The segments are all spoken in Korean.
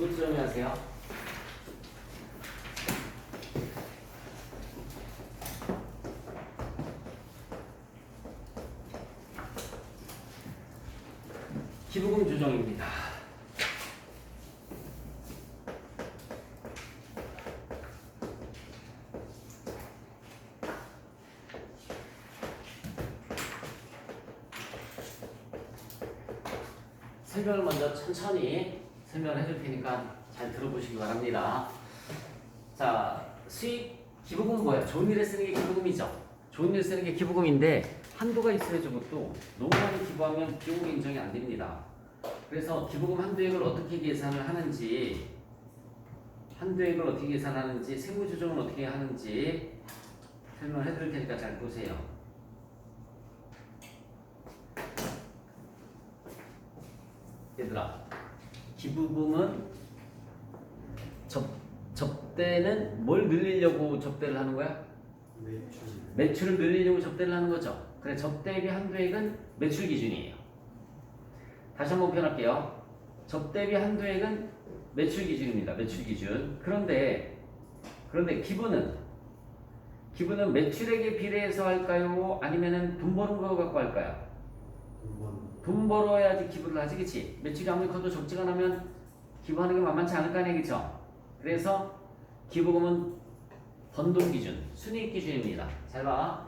이것 좀 하세요. 기부금 조정입니다. 설명을 먼저 천천히 설명을 해줄 테니까 잘 들어보시기 바랍니다. 자, 수익 기부금은 뭐야? 좋은 일에 쓰는 게 기부금이죠. 좋은 일에 쓰는 게 기부금인데 한도가 있어야 저것도 너무 많이 기부하면 비용 인정이 안 됩니다. 그래서 기부금 한도액을 어떻게 계산을 하는지 한도액을 어떻게 계산하는지 세무 조정은 어떻게 하는지 설명을 해드릴 테니까 잘 보세요. 얘들아 기부금은 접, 접대는 뭘 늘리려고 접대를 하는 거야? 매출 매출을 늘리려고 접대를 하는 거죠. 그래 접대비 한도액은 매출 기준이에요. 다시 한번 표현할게요. 접대비 한도액은 매출 기준입니다. 매출 기준. 그런데 그런데 기부는 기부는 매출액에 비례해서 할까요? 아니면은 돈 버는 거 갖고 할까요? 한번 돈 벌어야지 기부를 하지, 그치? 매출이 아무리 커도 적지가 않으면 기부하는 게 만만치 않을 거 아니야, 그쵸? 그래서 기부금은 번돈 기준, 순이익 기준입니다. 잘 봐.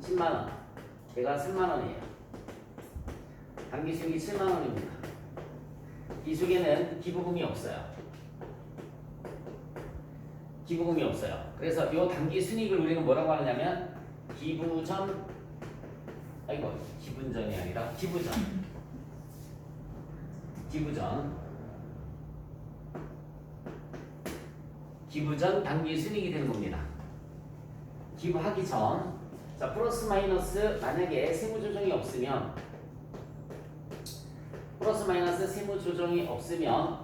10만원. 얘가 3만원이에요. 단기 수익이 7만원입니다. 이 속에는 기부금이 없어요. 기부금이 없어요. 그래서 이 단기 순이익을 우리는 뭐라고 하느냐면 기부 전 아이고 기분전이 아니라 기부전. 기부전. 기부전 단기 순이익이 되는 겁니다. 기부하기 전자 플러스 마이너스 만약에 세무 조정이 없으면 플러스 마이너스 세무 조정이 없으면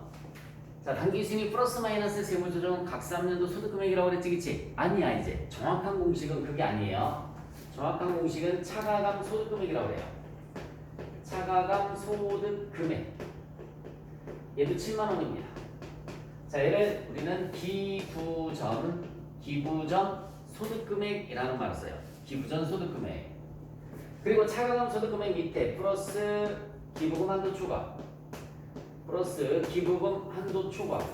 자 단기 순이익 플러스 마이너스 세무 조정은 각 3년도 소득 금액이라고 그랬지 그치? 아니야 이제. 정확한 공식은 그게 아니에요 정확한 공식은 차가감 소득 금액이라고 해요. 차가감 소득 금액. 얘도 7만 원입니다. 자, 얘를 우리는 기부전 기부전 소득 금액이라는 말을 써요. 기부전 소득 금액. 그리고 차가감 소득 금액 밑에 플러스 기부금 한도 초과. 플러스 기부금 한도 초과.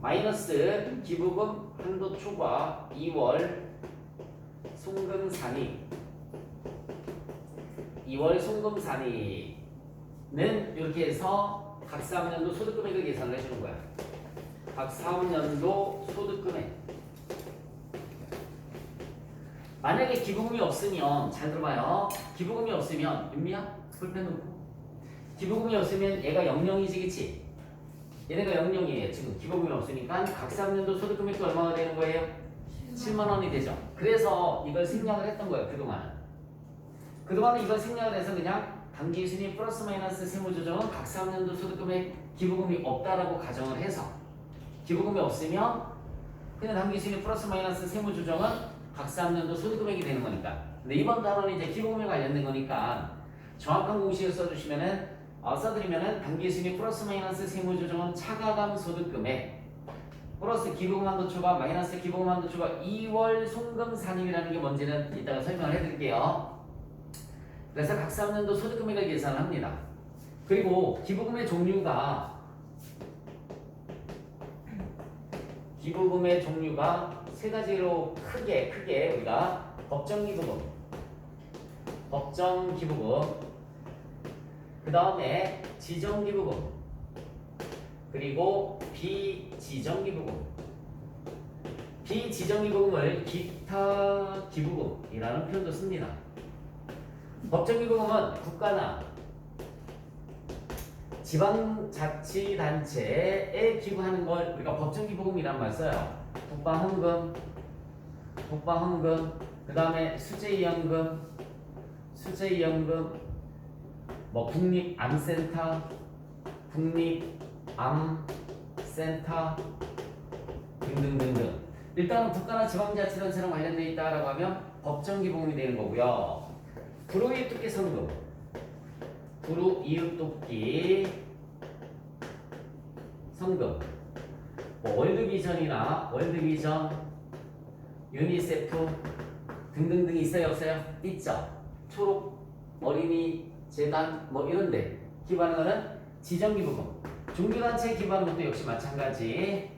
마이너스 기부금 한도 초과 2월 송금산이 2월 송금산이는 이렇게 해서 각 3년도 소득금액을 계산을 해주는 거야. 각 3년도 소득금액. 만약에 기부금이 없으면 잘 들어봐요. 기부금이 없으면 윤미야 불 빼놓고 기부금이 없으면 얘가 00이지 그치? 얘네가 00이에요. 지금 기부금이 없으니까 각 3년도 소득금액도 얼마가 되는 거예요? 7만 원이 되죠. 그래서 이걸 생략을 했던 거예요. 그동안. 그동안은 이걸 생략을 해서 그냥 단기 순위 플러스 마이너스 세무 조정은 각 3년도 소득금액 기부금이 없다라고 가정을 해서 기부금이 없으면 그냥 단기 순위 플러스 마이너스 세무 조정은 각 3년도 소득금액이 되는 거니까. 근데 이번 단원은 이제 기부금에 관련된 거니까 정확한 공식을 써주시면은 어, 써드리면은 단기 순위 플러스 마이너스 세무 조정은 차가감 소득금액 플러스 기부금 한도 초과 마이너스 기부금 한도 초과 2월 송금산입이라는 게 뭔지는 이따가 설명을 해드릴게요. 그래서 각 3년도 소득금액을 계산을 합니다. 그리고 기부금의 종류가 기부금의 종류가 세 가지로 크게 크게 우리가 법정 기부금, 법정 기부금, 그 다음에 지정 기부금, 그리고 비지정 기 부금. 비지정 기 부금을 기타 기부금이라는 표현도 씁니다. 법정 기 부금은 국가나 지방자치단체에 기부하는 걸 우리가 법정 기 부금이란 말 써요. 국방헌금, 국방헌금, 그 다음에 수재이연금, 수재이연금, 뭐 국립암센터, 국립 암 센터 등등등등. 일단은 국가나 지방자치단체랑 관련돼 있다라고 하면 법정 기부금이 되는 거고요. 불우이웃 돕기 성금, 불우이웃 돕기 성금 뭐 월드비전이나 월드비전 유니세프 등등등 있어요 없어요? 있죠 초록 어린이 재단 뭐 이런데 기반하는 지정기부금 종교단체에 기반하는 것도 역시 마찬가지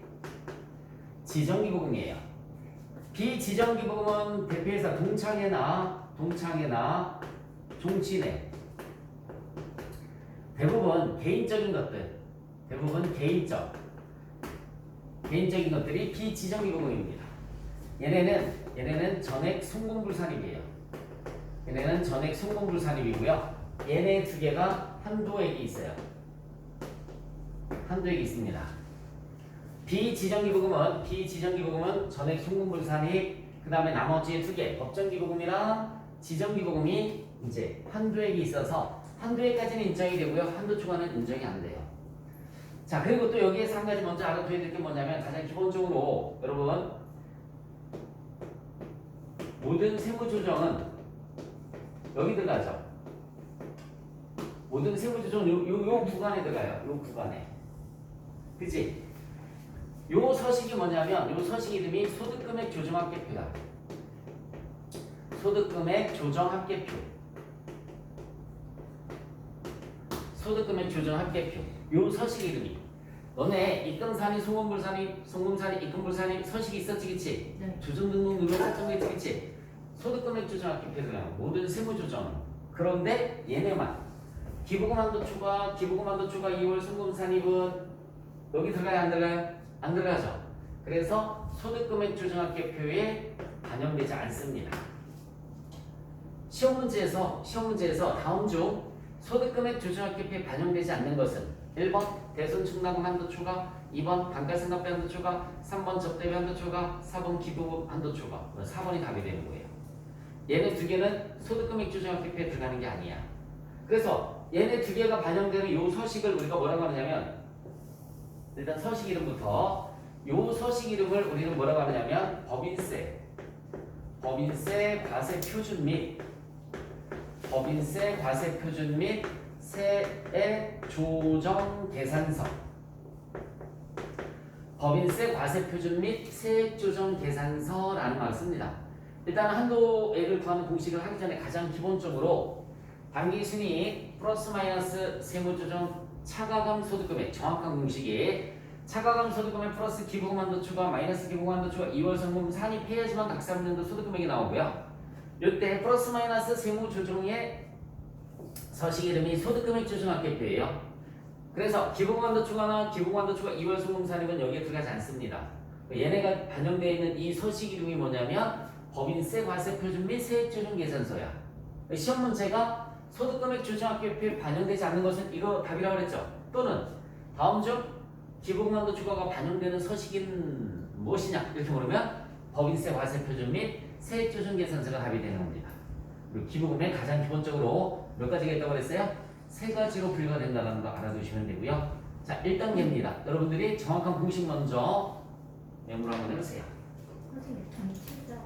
지정기부금이에요. 비지정기부금은 대표이사 동창회나 동창회나 종친회 대부분 개인적인 것들 대부분 개인적 개인적인 것들이 비지정기부금입니다. 얘네는 얘네는 전액 송금불산입이에요. 얘네는 전액 송금불산입이고요. 얘네 두 개가 한도액이 있어요 한도액이 있습니다. 비지정기 부금은 비지정기 부금은 전액 송금불산입 그 다음에 나머지 두 개 법정기 부금이랑 지정기 부금이 이제 한도액이 있어서 한도액까지는 인정이 되고요. 한도 초과는 인정이 안 돼요. 자 그리고 또 여기에서 한 가지 먼저 알아둬야 될 게 뭐냐면 가장 기본적으로 여러분 모든 세무조정은 여기 들어가죠? 모든 세무조정은 요, 요, 요 구간에 들어가요. 요 구간에 그치? 요 서식이 뭐냐면 요 서식 이름이 소득금액 조정합계표다 소득금액 조정합계표 소득금액 조정합계표 요 서식 이름이 너네 입금산이 송금불산이 송금산이 입금불산이 서식이 있었지 그치? 네. 조정등록 했던 거 있지 그치? 소득금액 조정합계표들은 모든 세무조정 그런데 얘네만 기부금 한도 추가 기부금 한도 추가 2월 송금산입은 여기 들어가요 안 들어가요? 안 들어가죠. 그래서 소득금액 조정합계표에 반영되지 않습니다. 시험 문제에서 시험 문제에서 다음 중 소득금액 조정합계표에 반영되지 않는 것은 1번 대손 충당금 한도 추가 2번 단가상각비 한도 추가 3번 접대비 한도 추가 4번 기부금 한도 추가 4번이 답이 되는 거예요. 얘네 두 개는 소득금액 조정합계표에 들어가는 게 아니야. 그래서 얘네 두 개가 반영되는 요 서식을 우리가 뭐라고 하느냐면 일단 서식 이름부터. 요 서식 이름을 우리는 뭐라고 하느냐면 법인세. 법인세 과세 표준 및 법인세 과세 표준 및 세액 조정 계산서. 법인세 과세 표준 및 세액 조정 계산서라는 말을 씁니다. 일단 한도액을 구하는 공식을 하기 전에 가장 기본적으로 단기 순이익 플러스 마이너스 세무 조정 차가감 소득금액 정확한 공식이 차가감 소득금액 플러스 기부금 한도 추가 마이너스 기부금 한도 추가 2월 성금 산입 해야지만 각 3년도 소득금액이 나오고요. 이때 플러스 마이너스 세무 조정의 서식 이름이 소득금액 조정합계표예요. 그래서 기부금 한도 추가나 기부금 한도 추가 2월 성금 산입은 여기에 들어가지 않습니다. 얘네가 반영되어 있는 이 서식 이름이 뭐냐면 법인세 과세 표준 및 세액 조정 계산서야. 시험 문제가 소득금액 조정합계표에 반영되지 않는 것은 이거 답이라고 그랬죠. 또는 다음 중 한도 추가가 반영되는 서식인 무엇이냐 이렇게 물으면 법인세 과세 표준 및 세액 조정 계산서가 답이 되는 겁니다. 그리고 기부금에 가장 기본적으로 몇 가지가 있다고 그랬어요? 세 가지로 분류가 된다는 거 알아두시면 되고요. 자, 1단계입니다. 여러분들이 정확한 공식 먼저 메모를 한번 해보세요. 선생님, 진짜